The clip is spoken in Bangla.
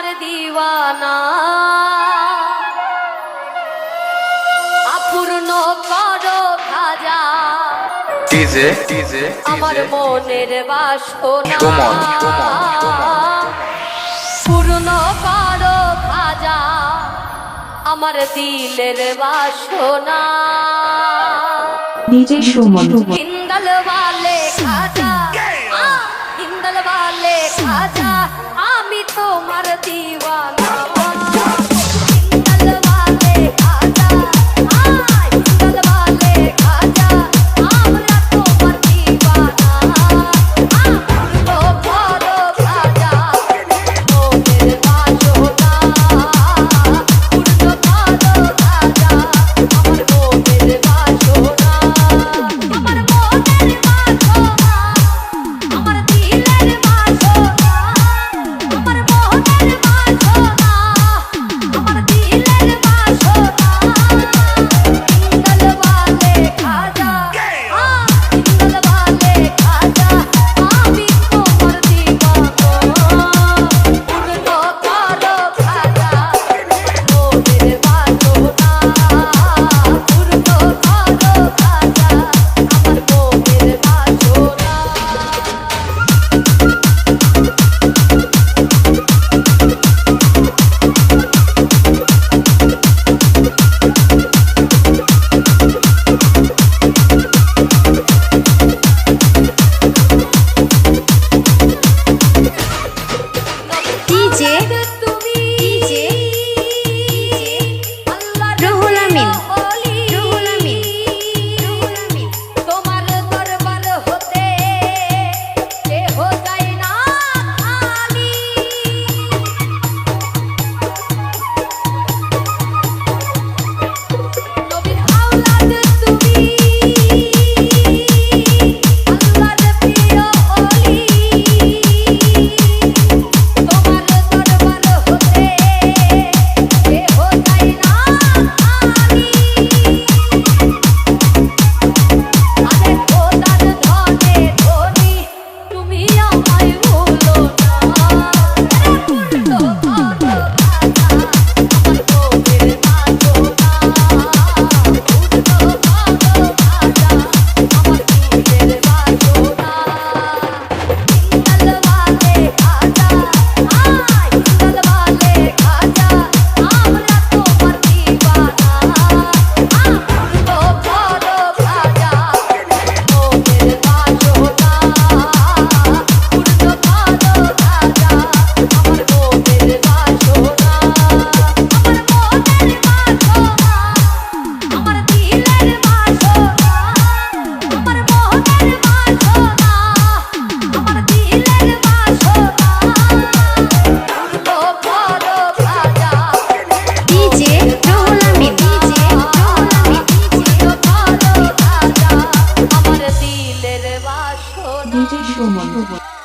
আমার দিওয়ানা। আপূর্ণ করো খাজা টিজে টিজে আমার মনের বাসনা। পূর্ণ করো খাজা আমার দিলের বাসনা। নিজে সুমন। হিন্দল বালে খাজা। হিন্দল বালে খাজা। আমি তোমার দিওয়ানা 不不不